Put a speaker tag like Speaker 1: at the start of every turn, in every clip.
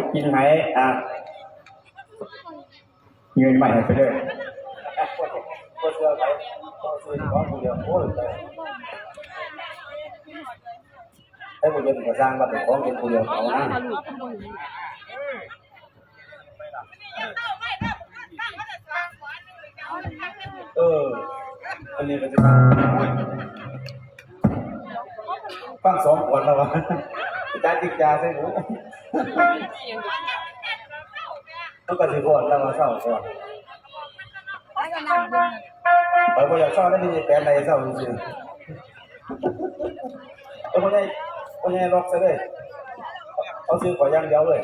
Speaker 1: จะกินไหมอะเงินใหม่ให้ไปเลยก็เสื้อไปก็ซื้อของมือเดียวโอ้ยเลยให้ผมจะเป็นสร้างมาเป็นของเป็นผู้เดียวเอานะเอออันนี้ก็จะฟังสองคนแล้ววะ อาจารย์จิกจาใช่หมูต้องกระสิบคนแล้วมาเศร้าก่อนไปบ่อยากเศร้าได้ดีแต่ไหนเศร้าจริงๆเออคนใหญ่คนใหญ่ล็อกซะเลยเขาซื้อขออย่างเดียวเลย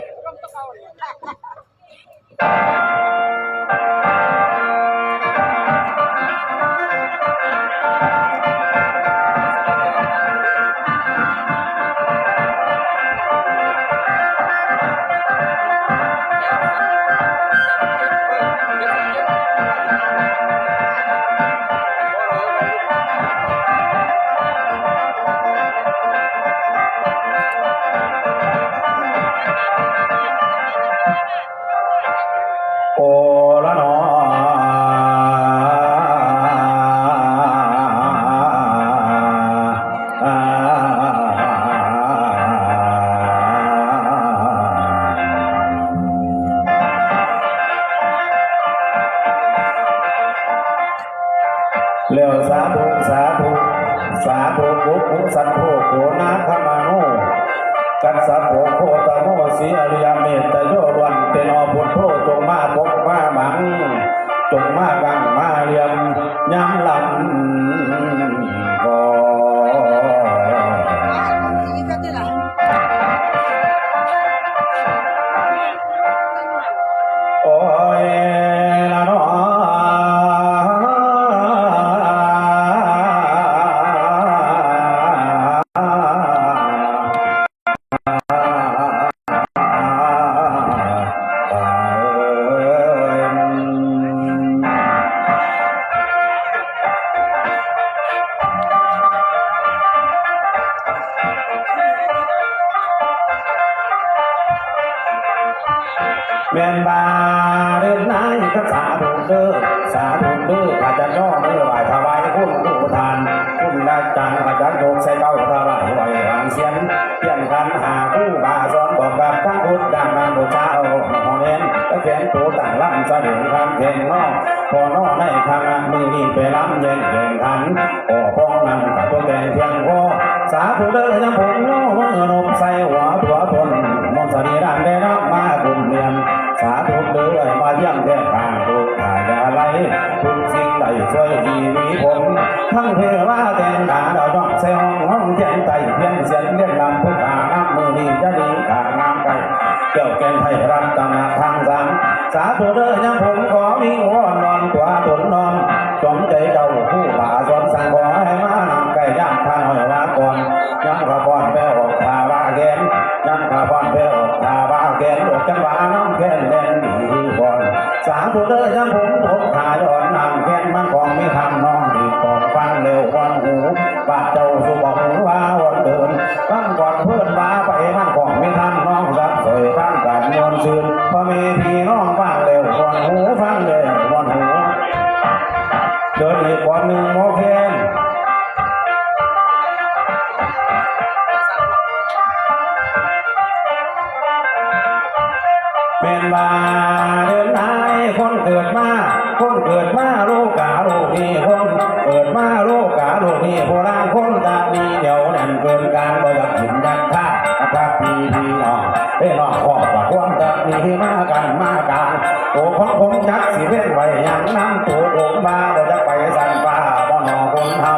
Speaker 1: ย้ เดินนายก็สาธุเด้อสาธุเด้อข้าจะย่อเด้อไหวถวายคุณผู้ทานคุณราชการข้าจะโยกใส่เต้าถวายไหวหางเสียนเพียงกันหาผู้บาสอนบอกกับทั้งพุทธดังนามบูชาเอาหอเน้นตะเขียนตูต่างลำเสด็จคำเข่งนอกพอนอในทางมีนี่ไปลำเย็นเข่งขันโอ้พ้องนั่งกับตัวแดงเพียงพอสาธุเด้อยังผมน้อมือนมใส่หัวตัวทนมนต์สรีร่างได้รับมาคุมเนียมสาธุเด้อมาเยี่ยมแก่างทุกขาอย่าไหลทุกสิ่งใดช่วยดีมีผมทั้งเทวาแต่งดาดาวดอกเซลห้องแจ้งใจเพียงเสียงเรียกลำพุทธาน้ำมือดีจะดีกางามไก่เกี่ยวแกงไทยรัตนาทางสามสาธุเด้อยังผมขอ ผู้เด้อยังผมตกขาย้อนนำแค้นมันของไม่ทำน้องดีก่อนฟังเร็ววันหูบาดเจ้าสุบอกว่าวันเดินตั้งก่อนเพื่อนมาไปมันของไม่ทำน้องรับเสยตั้งการมวลซืนพ่อแม่พี่น้องฟังเร็ววันหูฟังเร็ว เป็นว่าเดินนายคนเกิดมา คนเกิดมาโลกาโลกนี้คน เกิดมาโลกาโลกนี้โบราณคนตาดีเดียวแน่นเกินการบ่อยากหินยันท่าอาตาพีพีน้องเอ้น้องขอบว่าความตาดีมากันมากันตัวของผมจักสิเพ่นไว้ยังน้ำตัวโด่งมาเดี๋ยวจะไปสั่นฟ้าบ่นอคนเฮา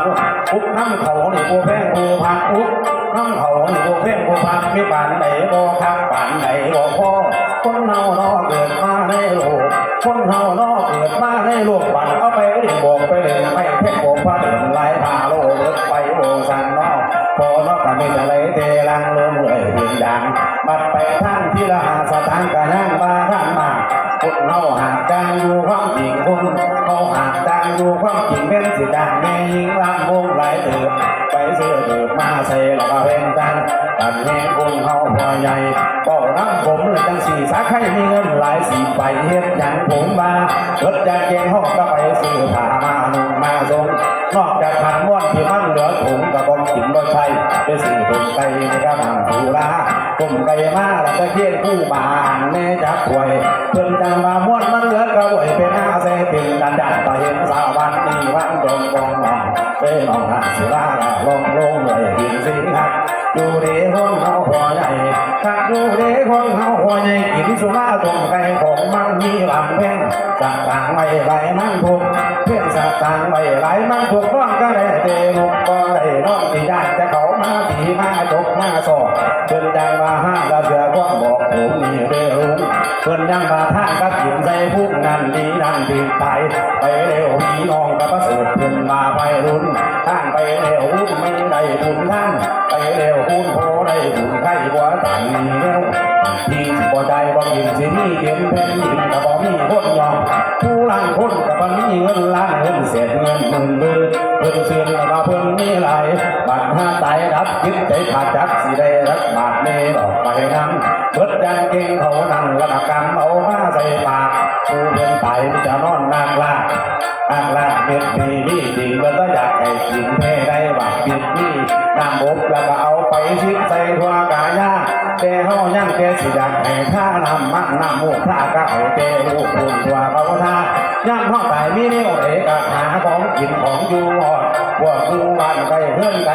Speaker 1: อุกน้ำเขานี่กูแพงกูพักอุกน้ำเขานี่กูแพงกูพักมีปานไหนบ่คักปานไหนบ่พอ คนเฮาเนอเกิดมาในโลก คนเฮาเนอเกิดมาในโลกบันเอาไปเรียนบอกไปเรียนไม่เพ่งบอกพาเดินไล่พาโลกลิกไปโอสันนอพอนอกก็มีแต่เลยเตลังลมเลยเพียงดังบัดไปทางที่ละหาสถานกะย่งบาท่านมาคนเฮาหากจางอยู่ความจริงคนเฮาหากจางอยู่ความจริงเป็นสิดังแม่ยิงลำวงหลายเติบไปซื้อเติบมาใส่แล้วก็เพ่งกันตัดแม่คนเฮาพอใหญ่ น้ำผมเลยจังสี่สักให้มีเงินหลายสี่ไปเฮ็ดหยังผมมาเกิดจากเกงห้องก็ไปซื้อผ้ามานุ่งมาทรงนอกจากขันม้วนที่มันเหลือถุงกระบอกกินบ่ใช่ไปซื้อถุงไก่กระมังสุราผมไก่มาแล้วก็เคี่ยนคู่บานแม่จักถวยเพิ่นจังว่าม้วนมันเหลือกระวยเป็นหน้าเสติงดันดันต่อเห็นสาววันนี้วันดงกองนองเอ้ยน้องหักสุราละลงลงเลยยินสิหักดูเด้คนเฮาหัว ใหญ่หักดูเด้คนเฮาหัวใหญ่กินสุราตรงไก่ของมันมีหลำแพงสักต่างไว้ไหลมันถูกเพียงสักต่างไว้ไหลมันถูกร้องก็ได้เตลุกก็ได้น้องที่ได้จะเขามาตีมาจกมาสอบเพิ่นจังว่าห้ามละเสือก็บอกผมนี่เรุ่งเพื่อนยังมาท่ากับหญิงใจพวกนั้นดีนั่นดีไปไปเร็วพี่น้องกับประเสริฐเพื่อนมาไปรุ่นท่าง ไปเร็วไม่ได้บุญท่านไปเร็วคุณโพได้บุญใครบัวต่างมียวที่บ่ใจบ่ยินสิมีเก็บแผ่นดินกับบ่มีคนยอมผู้ล่างคนกับบ่มีเงินล้านเงินเสียเงินหมื่นเบิ่นเพิ่นเสื่อมแล้วก็เพิ่นมีหลายบาดห้าตายรับคิดใจขาดจักสิได้รับบาดเมดอกไปนั้นเบิดยันเก่งเขานั่งแล้วก็กำเอามาใส่ปาก ผู้เป็นไตมันจะนอนนางลากนางลาเม็ดมีนี่จริงมันก็อยากให้กินแพ้ได้บักปิดนี่น้ำบกแล้วก็เอาไปชิดใส่หัวกายาแต่เฮายังแค่สิอยากให้ท่านำมันน้ำมูกท่าก็เอาแต่ลูกคุณตัวเขาท่าย่ำห้องตายมีนิ้วเอกหาของกินของอยู่หอด พวกกูวันไปเพื่อนไป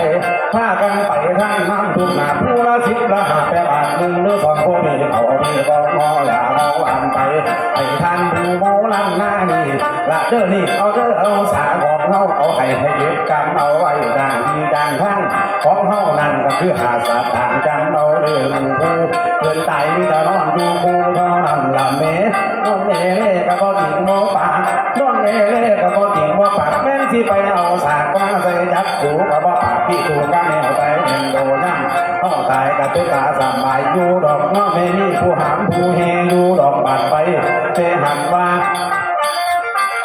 Speaker 1: พากันไปทางน้ำทุ่งนาผู้ละสิบละหาแปดบาทหนึ่งหรือสองคนนี่เอามีก็งออย่าเอาวันไปไอ้ท่านผู้โมลังหน้านี่ละเด้อนี่เอาเด้อเอาสาของเฮาเอาให้ให้เก็บกันเอาไว้ดังที่ดังข้างของเฮานั่นก็คือหาสาทางกันเอาเด้อหมู่ผู้เพื่อนตายมีแต่นอนอยู่ผู้เท่านั้นละเมนอนเล่เล่ก็บ่ถิงโมปาก เล่เล่ก็บ่ถิงโมปากแม่นที่ไปเอาสากมาใส่จับถูก็บ่าปากพี่ถูกกันแนวใจเห็นโดนั่งห้องตายกับตุกาสบายอยู่ดอกว่าไม่มีผู้หามผู้เฮอยู่ดอกบาดไปเจหักว่า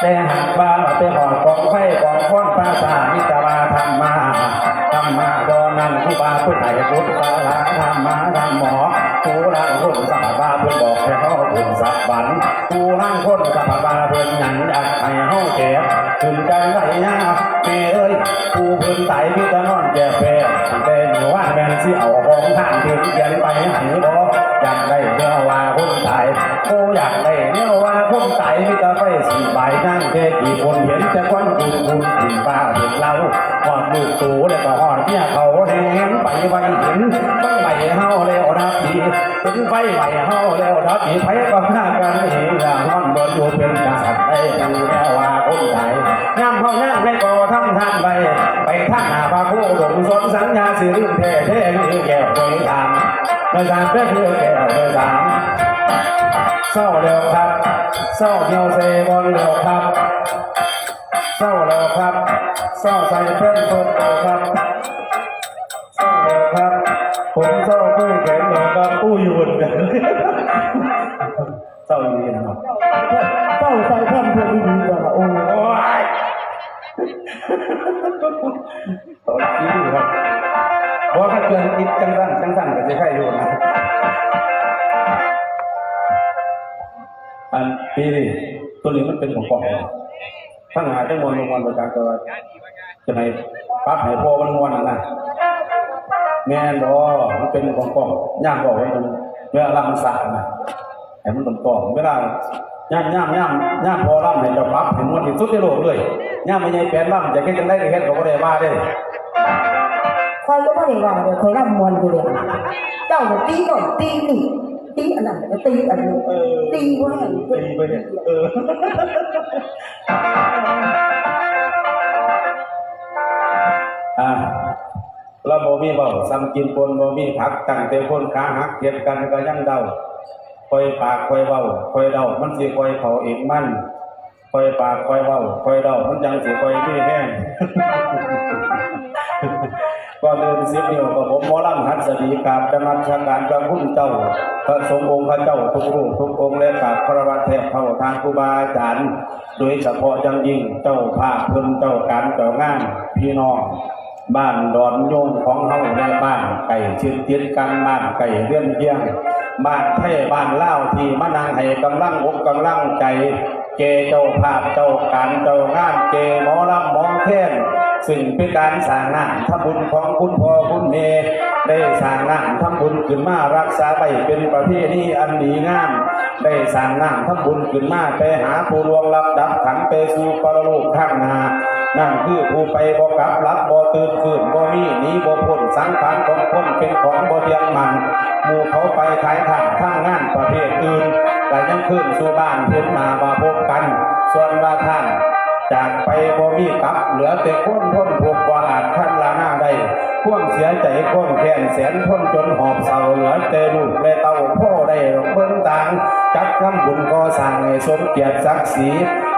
Speaker 1: แต่หักว่าเราไปหอดกองไฟกองค้อนปราสาทนิจวาธรรมาธรรมาดอนันผู้บาผู้ไถ่พุทธาลาธรรมาธรรมหมอ ผู้ร่างคนสัพพาเพื่อบอกให้เขาบุญสัพบันผู้ร่างคนสัพพาเพื่อนหยังอยากให้เขาเก็บขึ้นกันไรนะเมเอ้ยผู้เพิ่นไต่พี่จะนอนแก่แพ้เป็นว่าแม่นสิเอาของทางถึงเขียนไปให้บ่อยากได้เนื้อว่าคนไต่โอ้อยากได้เนื้อว่าคนไต่พี่จะไปสิใบนั่งเทกี่คนเห็นจะควันคุณคุณคุณป้าเห็นเราหอดลูกตูแล้วก็หอดเนี่ยเขาแหงไปไว้เห็น ถึงไปไหวเฮาแล้วดับดีไปก็หน้ากันเองอย่าฮ้อนบ่อยู่เป็นกษัตริย์ได้ดูแล้วว่าคนไทยย่ำเฮาย่ำไปก็ทำท่างไปไปท่างหาพระผู้หลงสนสัญญาสิลืมแท้แท้นี่แก้วโดยตามโดยตามเพื่อคือแก้วโดยตามเศร้าเร็วครับเศร้าเหี่ยวเซบนเร็วครับเศร้าเร็วครับเศร้าใส่เพื่อนคนเร็วครับเศร้าเลยครับผมเศร้าผู้แข็งเลย กู้อยู่บนกันเศร้าอยู่นะครับ
Speaker 2: เจ้าใจท่นเพื่อนที่ดีกว่าโอ้
Speaker 1: ยตอนนี้ครับเพราะถ้าเกินอิดจังสันจังสันก็จะใช่อยู่นะอันปีนี้ตัวนี้มันเป็นของกอทั้งหาทั้งมวลลงวันประจักษ์ตัวจะให้ปั๊บให้พอมันมวนอะนะ แม่นบ่มันเป็นของกล้องย่างบอกไว้ตรงเวลาลำสารนะให้มันตรงกล้องเวลาย่างย่างย่างย่างพอลำให้เจ้าปั๊บให้มันที่สุดในโลกเลยย่างไม่ใช่แปลนลำจะแค่จังได้ก็เฮ็ดก็บ่ได้ว่าเด้
Speaker 2: คอยก็ไม่ได้ว่าเลยคอยร่ำมวลอยู่เลยเจ้าเนี่ยตีโน่นตีนี่ตีอันนั้นก็ตีอันนี้ตีว่า
Speaker 1: ตีไปเนี่ยเอออ่าเรา บ่มีเบาซ้ำกินคนบ่มีผักตั้งแต่คนขาหักเก็บกันก็ยังเดาคอยปากคอยเว้าคอยเดามันสิคอยเขาเองมันคอยปากคอยเว้าคอยเดามันจังสิคอยมีแห้งก่อนเดินเสิบนิ้วกับผมหมอลำหัดสดีกาบจังหวัดชาการพระคุณเจ้าพระสงฆ์องค์พระเจ้าทุกรูปทุกองค์และกาบพระบาทแทบเข้าทางครูบาอาจารย์โดยเฉพาะย่างยิ่งเจ้าภาพเพิ่นเจ้าการเจ้างานพี่น้อง บ้านดอนโยงของเฮาในบ้านไก่ชิดติดกันบ้านไก่เลื่อนเยี่ยงบ้านไทยบ้านเล่าที่มานางให้กำลังอกกำลังใจเจเจ้าภาพเจ้าการเจ้างานเจหมอลำหมอเทนซึ่งเป็นการสร้างน้ำทำบุญของคุณพ่อคุณเมได้สร้างน้ำทำบุญขึ้นมารักษาไว้เป็นประเพณีอันดีงามได้สร้างน้ำทำบุญขึ้นมาไปหาผู้ลวงรับดับขันไปสู่ปรโลกข้างหน้า นั่นคือผู้ไปบ่กลับรับบ่ตื่นคืนบ่มีหนีบ่พ้นสังขารของคนเป็นของบ่เที่ยงมันหมู่เขาไปขายทางทางงานประเภทอื่นแต่ยังขึ้นสู่บ้านเพิ่นมามาพบกัน ส่วนว่าท่านจากไปบ่มีกลับเหลือแต่คนพ้นผูกว่าอาจท่านละหน้าได้พ่วงเสียใจพ่วงแค้นแสนพ้นจนหอบเศร้าเหลือแต่ลูกและเต้าพ่อได้เบิ่งต่างจักทำบุญก็สร้างให้สมเกียรติศักดิ์ศรี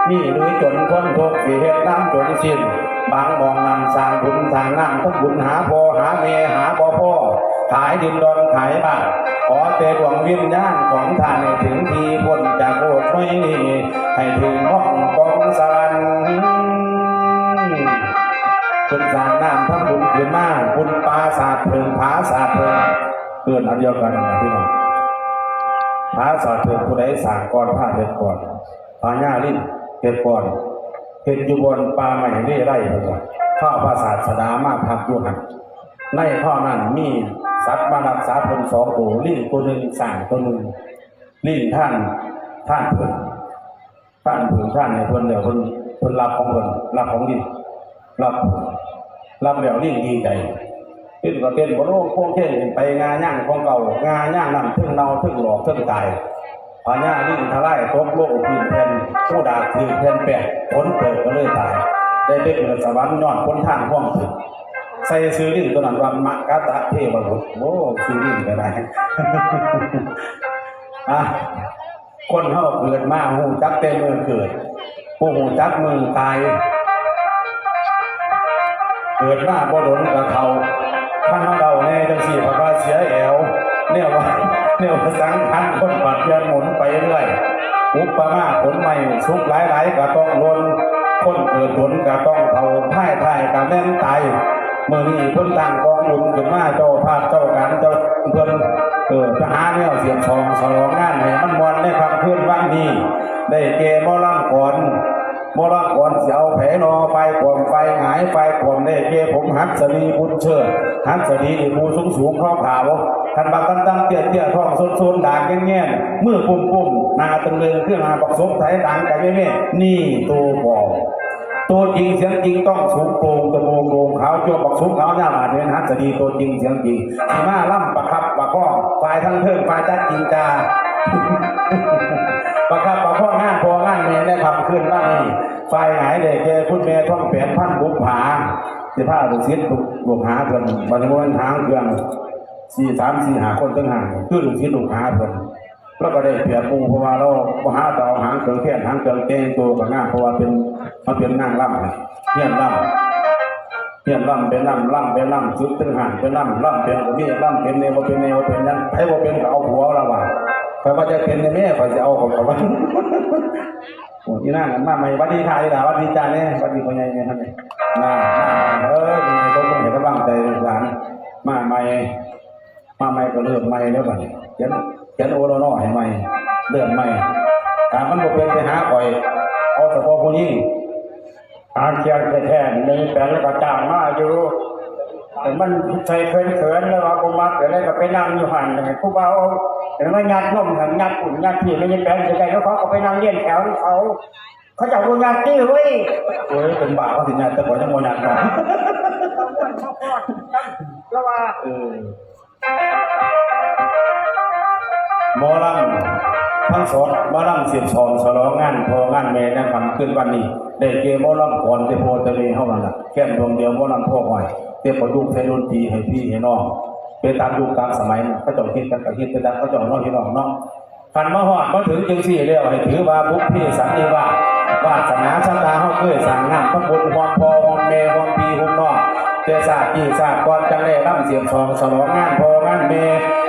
Speaker 1: มีหรือจนพ้นทุกข์สิเฮ็ดน้ำจนสิ้น บางมองนำสร้างบุญทางน้ำทั้งบุญหาพ่อหาแม่หาพ่อพ่อขายดินดอนขายบ้านขอเตดวงวิญญาณของท่านให้ถึงทีพ้นจากโลกไม่ให้ถึงห้องกองสวรรค์จนสร้างน้ำทั้งบุญขึ้นมาบุญปลาศาสตร์เพิงผาศาสตร์เพิงเกินอันเดียวกันนะพี่น้องพระสอดเถิดผู้ใดสร้างก่อนผ้าเถิดก่อนพาญาลิ้น เถิดก่อนเห็ดอยู่บนป่าใหม่เร่ไร่เถิดก่อนข้าพระศาสดามากพักอยู่หันในข้อนั้นมีสัตว์มารักษาตนสองตัวลิ้นตัวหนึ่งสร้างตัวหนึ่งลิ้นท่านท่านเพิ่นท่านเพิ่นท่านในเพิ่นเดี๋ยวเพิ่นเพิ่นรับของเพิ่นรับของลิ้นรับรับแล้วลิ้นดีใจเต้นก็เต้นบ่รู้พวกเต้นไปงานย่างของเก่างานย่างนั่นทึ่งเนาทึ่งหลอกทึ่งตาย พญาลิ่งทลายตกโลกพื้นแผ่นผู้ดาบถือแผ่นแปะผลเปิดก็เลยตาย ได้ไปเกิดสวรรค์ยอดพ้นทางห้องถึงใส่ซื้อลิ่งตัวนั้นวันมะกะตะเทวบุตรโอ้ซื้อลิ่งก็ได้อะคนเฮาเกิดมาหูจักเต็มมือเกิด ผู้หูจักมือตาย เกิดมาบ่ดนกับเขาท่านเราแน่จังสี่พระบาเสียแอว เนี่ยว่าเนี่ยว่าสังขันคนปัดเดือนหมุนไปเรื่อยอุปมาผลใหม่สุกหลายๆก็ต้องลนคนเกิดผลก็ต้องเขาพ่ายพ่ายก็แม่นตายเมื่อนี้เพิ่นตั้งกองบุญขึ้นมาเจ้าภาพเจ้าการเจ้าเพิ่นเออจะหาเนี่ยเสียงทองสลองงานให้มันมวนในคำคืนวันนี้ได้เกมอลำก่อนมรกรเสียวแผลนอไฟขวมไฟหงายไฟขวมได้เกผมหักสลีบุญเชิด หักสลีนี่ผู้สูงสูงข้อขาวคันบักตั้งตั้งเตี้ยเตี้ยท้องโซนโซนด่างแง่แง่เมื่อปุ่มปุ่มนาตึงเรืองเครื่องหาปักสมไทยดังแต่แม่แม่นี่ตัวบอกตัวจริงเสียงจริงต้องสูงโปร่งตะโมงโปร่งขาวจวบปักสูงขาวหน้าหมาเดินหักสลีตัวจริงเสียงจริงสีมาล่ำประคับประข้อฝ่ายทั้งเทิงฝ่ายจัดจริงจาประคับประข้องงานพองานเมนได้ทำขึ้นว่านี่ฝ่ายไหนเด็กเกคุณเมย์ท่องแผนพันบุกผา สิผ้าลูกศิษย์ลูกลูกหาเพิ่นบันวันทางเครื่องสี่สามสี่หาคนตั้งห่างคือลูกศิษย์ลูกหาเพิ่นแล้วก็ได้เปรียบปูเพราะว่าเราหาต่อหางเครื่องแค่หางเครื่องเกงตัวกับง่าเพราะว่าเป็นมันเป็นนางล่ำเฮียนล่ำเพียนล่ำเป็นล่ำล่ำเป็นล่ำชุดตึงห่างเป็นล่ำล่ำเป็นก็มีล่ำเป็นเนวเป็นเนวเป็นนั้นไอ้ว่าเป็นก็เอาหัวเราว่าคอยว่าจะเป็นในแม่คอยจะเอาของเขาว่า โอ้ยนั่งมาใหม่วัดดีค่ะดีด่าวัดดีจ้าเนี่ยวัดดีพ่อใหญ่เนี่ยท่านเนี่ยมามาเออมีต้องต้องเห็นกำลังใจหลานมาใหม่มาใหม่ก็เริ่มใหม่แล้วบัดนี้เขียนเขียนโอโลนอให้ใหม่เริ่มใหม่ถามันบ่เป็นไปหาคอย เอาเฉพาะผู้นี้
Speaker 3: อาเจียนแท้ๆนี่แต่แล้วก็จ้างมาอยู่ แต่มันใส่เขินๆแล้วว่าบ่มักแต่แล้วก็ไปนั่งอยู่หันเลยผู้บ่าเอาแต่ว่ายัดนมหันยัดอุ่นยัดที่ไม่ใช่แปลงจะได้แล้วเขาก็ไปนั่งเลี้ยนแถวเขา เขาจะเอายัดตี้เว้ย
Speaker 1: โอ้ยเป็นบาปเขาสิเนี่ยแต่ก่อนยังโมยันกัน
Speaker 3: แล้วว่า
Speaker 1: เออหมอลำทั้งสองหมอลำเสียบสองสลองงานพองานเมย์นั่งทำขึ้นวันนี้ได้เกมมอลำก่อนได้โพตะเลเข้ามาละแก้มดวงเดียวมอลำพ่อหอย เตรียมประยุกต์ใช้ดนตรีให้พี่ให้น้องเป็นตามยุคตามสมัยเขาเจ้าคิดกันกับคิดกันเขาเจ้าน้องพี่น้องน้องฟันมาหอดมาถึงจึงสี่เรียกให้ถือว่าบุพเพสันนิวาสวาสนาชะตาเฮาเคยสั่งงานพระบุญความพอความเมความปีความน้องเตศาสตร์กี่ศาสตร์ก่อนจังเลยร่ำเสียงสองสลองงานพองานเม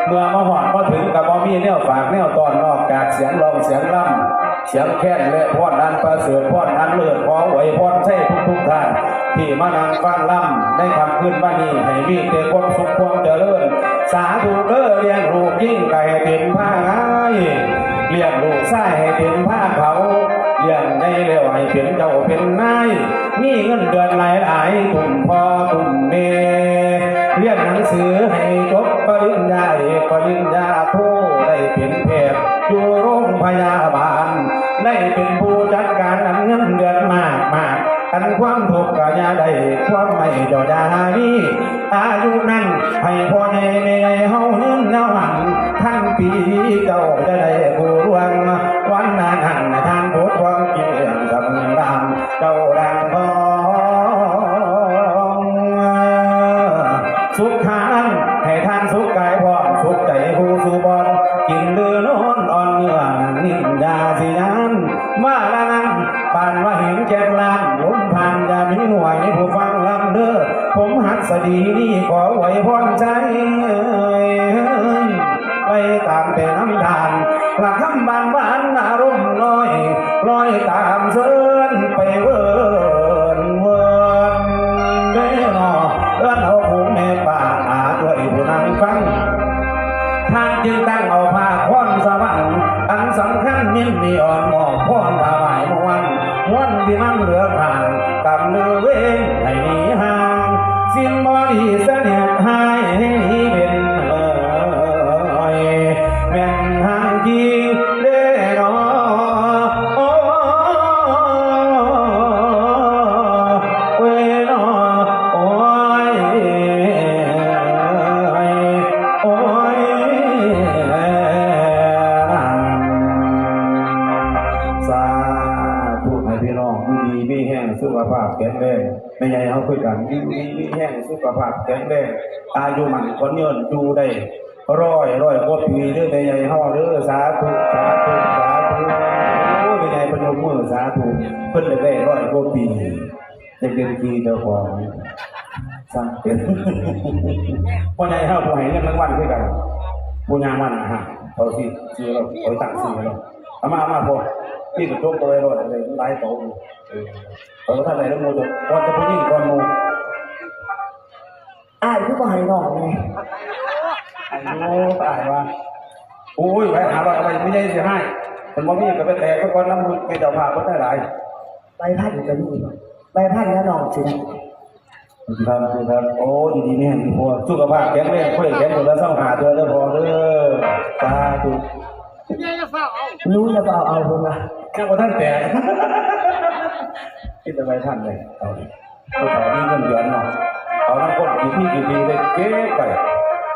Speaker 1: เมื่อมาหอดมาถึงกับบ่มีแนวฝากแนวตอนนอกจากเสียงร้องเสียงร่ำเสียงแค้นและพอดันประเสริฐพอดันเลิศขอไหวพอดใช่ทุกทุกท่าน ที่มานั่งฟังล่ำได้คำขึ้นบ้านี้ให้มีแต่ความสุขความ สุขทานให้ท่านสุขกายพร้อมสุขใจผู้สุบอนกินเลือนอนอ่อนเนื้อนังนิ่งยาสินั้นมาละนั้นปานว่าเห็นแก่ลานลมผ่านจะมีห่วยผู้ฟังลำเด้อผมหักสดีนี่ขอไหวพรใจไปตามแต่น้ำทานกระทำบานบานอารมณ์น้อยลอยตามำคัญยิ่งมีอ่อนหมอกพรถวายมวนมวนที่มันเหลือผ่านกำเนื้อเว้นให้หนีห่างสิ้นบอดีเสนี แข็งแรงอายุมันคนยืนอยู่ได้ร้อยร้อยกว่าปีเด้อไม่ใหญ่เฮาเด้อสาธุสาธุสาธุโอ้ยใหญ่ประโยคมือสาธุเพิ่นได้ร้อยกว่าปีจะเป็นปีเจ้าของสร้างเป็นพ่อใหญ่เฮาผู้ให้เงินรางวัลคือกันผู้ยามันฮะเขาสิซื้อเราเขาตั้งซื้อเราเอามาเอามาพอพี่ก็จบตัวเลยรถเลยหลายโตอยู่เออเขาก็ท่านไหนแล้วโมจะก่อนจะผู้หญิงก่อนโม
Speaker 2: อ้ายคือบ่ให้น้องไง
Speaker 1: ไอ้โอ้ตายว่าโอ้ยไปหาว่าอะไรไม่ใช่เสียให้มันบ่มีก็ไปแตกก็ก่อนน้ำมือไปเจ้าภาพก็ได้หลาย
Speaker 2: ใบพัดอยู่กับนี่ใบพัดแล้วน้องสินะ
Speaker 1: ครับครับโอ้ดีดีนี่พอสุขภาพแข็งแรงค่อยแข็งตัวละสองหาตัวแล้วพอเด้อสาธุ
Speaker 2: รู้แล้วก็เอาเอาพุ่นละ
Speaker 1: แค่ว่าท่านแตกคิดอะไรท่านเลยเอาดิผู้ชายนี่เงินเดือนเนาะ เอาน้ำก้นกี่ที่กี่ทีเลยเก็บไป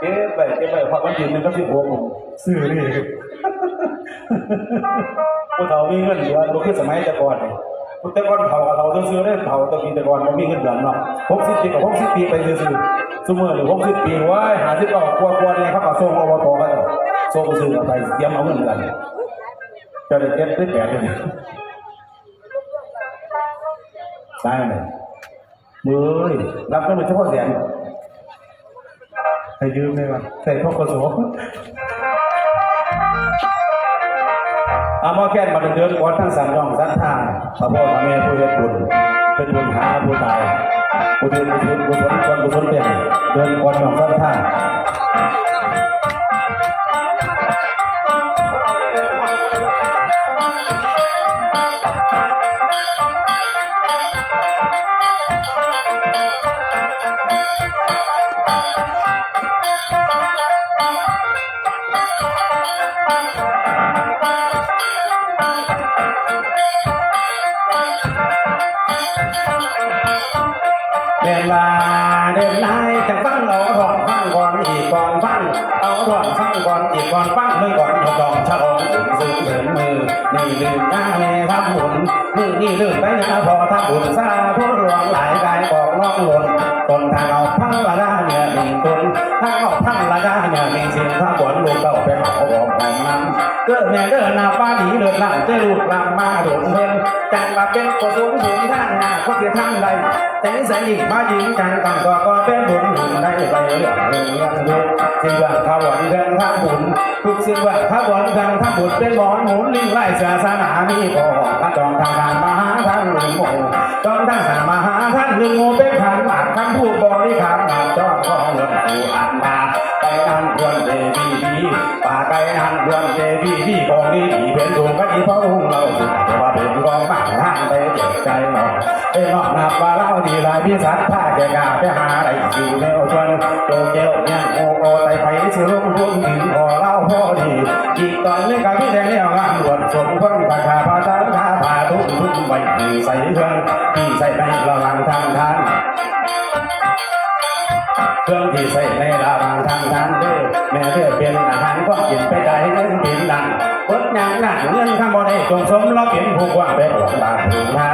Speaker 1: เก็บไปเก็บไปความมันยืนมันก็สิบหัวผมซื้อนี่ผู้เฒ่ามีเงินเดือนบ่คือสมัยแต่ก่อนนี่แต่ก่อนเฒ่ากับเฒ่าซื้อได้เฒ่าแตะกี้แต่ก่อนบ่มีเงินเดือนเนาะ60ปีกับ60ปีไปซื้อๆซุมื้อนี่60ปีว้าย50ก็กลัวเนี่ยเขาก็ส่งอบตกันส่งซื้อไปเตรียมเอาเงินเดือนจะได้เก็บได้แปดเลยใช่ไหม มือนี่รับก็เป็นเฉพาะเสียงให้ยืมได้ปะใส่ทกกระสุนอามาแก้นมาเดินก่อนทั้งสามน้องสันทางพระพ่อพระแม่ผู้เฮ็ดบุญเป็นบุญหาผู้ตายผู้ที่ผู้ที่ผู้ทนคนผู้ทนเป็นเดินก่อนย่องสันทาง ลืมหน้าแม่ทำบุญมือนี่ลืมไปนะพอทำบุญซาผู้หลวงหลายกายบอกน้องหล่นตนทางเอาพังละด้าเนี่ยมีตนทางเอาพังละด้าเนี่ยมีสิ่งข้าบวนลูกเต้าไปเอาบอกของนั้นเกิดแม่เดินหน้าป้าดีเดินหลังเจอลูกลำมาโดนเพิ่นจังมาเป็นกุศลบุญทางหน้าก็เพียงทางใดแต่นิสัยอีกมายิงกันต่างก็เป็นบุญบุญได้ไปเรื่องเรื่องเรื่อง เรื่องสิ่งว่าข้าวนเรื่องข้าบุญทุกสิ่งว่าข้าวนเรื่องข้าบุญเป็นหมอนหมุนลิงไล่ศาสนามีพอข้าจองทางางมหาทางลุงโมจองทางสามหาท่านลุงโมเป็นขันหมากคำพูดบริขารมาจ้องข้อเงินผู้อ่านมาไปนั่นควรเดบีดีป่าไก่นั่นควรเดบีดีของดีดีเป็นดวงก็ดีพระรุ่งเราสุดว่าเป็นกองบ้า เจ็บใจหนอไอ้นอกนับว่าเราดีลายพิสัตผ้าแกงาไปหาอะไรอยู่แนวชวนโตเกียวยังโอโอไตไปสิรุ่งรุ่งหินพอเล่าพอดีอีกตอนนี้ก็พี่แดงเนี่ยงานบวชสมคนราคาพาตาพาพาทุ่มทุ่มไว้ใส่เครื่องที่ใส่ในระหว่างทางทาน เครื่องที่ใส่ในระหว่างทางทานเด้อแม่เด้อเป็นอาหารก็กินไปได้เงินกินดังเปิดยางหนักเงินข้ามบ่ได้จงสมเราเป็นผู้กว้างไปออกบางถึงมา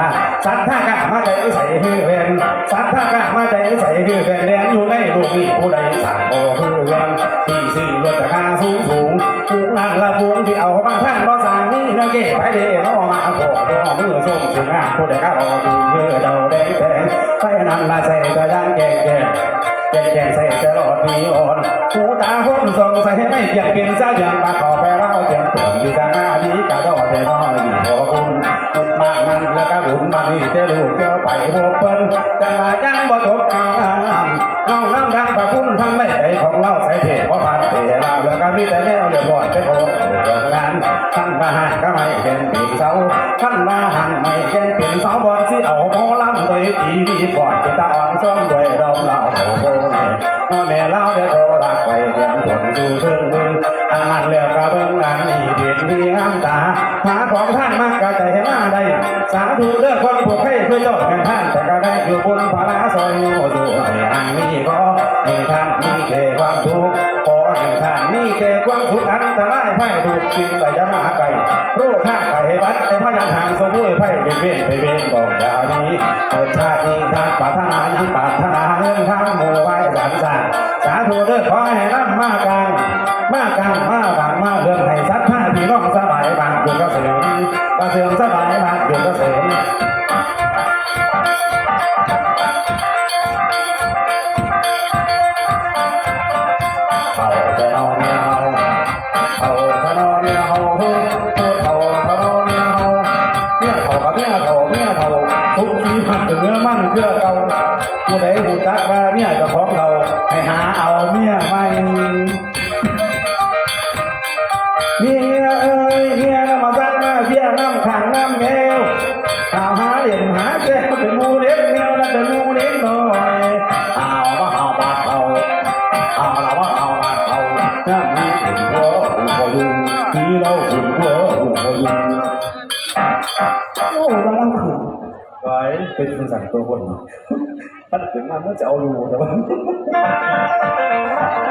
Speaker 1: สัตว์ท่ากะมาใจใส่ฮือเวนสัตว์ท่ากะมาใจใส่ฮือเวนแดนอยู่ในลูกนี้ผู้ใดสั่งบ่ฮือเวนที่สิ่งรถราคาสูงสูงผูกนั่นละพวงที่เอาบางท่านบ่สั่งนี่นะเก๋ไปเด้เนามาขอขอมือส่งถึงงานผู้ใดก็รอดูเมื่อเราได้แต่ไปนั่นละใส่ก็ยังแก่แก่ แก่แก่ใส่ตลอดมีอ่อนหูตาหุ่นส่งใส่ไม่เพียงเป็นซะอย่างมาขอไปเล่าเจียงตัวอยู่ทางหน้านี้กะดอแต่น้อยดีขอคุณบุญมากนั้นแล้วก็บุญมาดีเจ้าลูกเจ้าไปพบเปิ้ลจังหวะยังบ่ตกเอาน้ำน้องน้ำทางพระคุณทำไม่ได้ของเราใส่เทพพราะ มีแต่แนวเดือดร้อนจะโอ้เรื่องนั้นท่านมาหันก็ไม่เห็นปีเสาท่านมาหันไม่เห็นปีเสาบอลที่เอาหมอลำโดยทีวีก่อนจะตาอ่อนซ้อมด้วยเราเราโอ้โหพ่อแม่เล่าเดือดร้อนไปเรียนผลดูเชิงมืออ่านเลือกกระเบื้องหลังนี่เปลี่ยนที่น้ำตาหาของท่านมากกะใจให้มาได้ สาธุเลือกคนผูกให้เพื่อเจ้าแห่งท่านแต่ก็ได้อยู่บนพระซอยโยดูให้อันนี้ก็ให้ท่านมีแค่ความทุกข์ขอให้ท่านมีแค่ความทุกข์อันตรายไพ่ถูกกินแต่จะมาไก่โรคข้าไก่วัดไอ้พระยัญทางสมุยไพ่เป็นเว้นไปเว้นบอกยาวนี้เปิดชาตินี้ทางปรารถนายังปรารถนาเรื่องทางมู่ไว้สามสาสา ธุเด้อขอให้รับมากลางมากลางมาบางมาเรื่องให้สัตว์ท่าพี่น้องสบายบางอยู่ก็เสริมก็เสริมสบายบางอยู่ก็เสริมเขาจะนอนเนี่ยเฮาเขาจะนอนเนี่ยเฮาเฮ้ยเขาจะนอนเนี่ยเฮาเนี่ยเขากับเนี่ยเขาเนี่ยเขาทุกทีหักถึงเนื้อมันเพื่อเราผู้ใด เอาอยู่แต่ว่า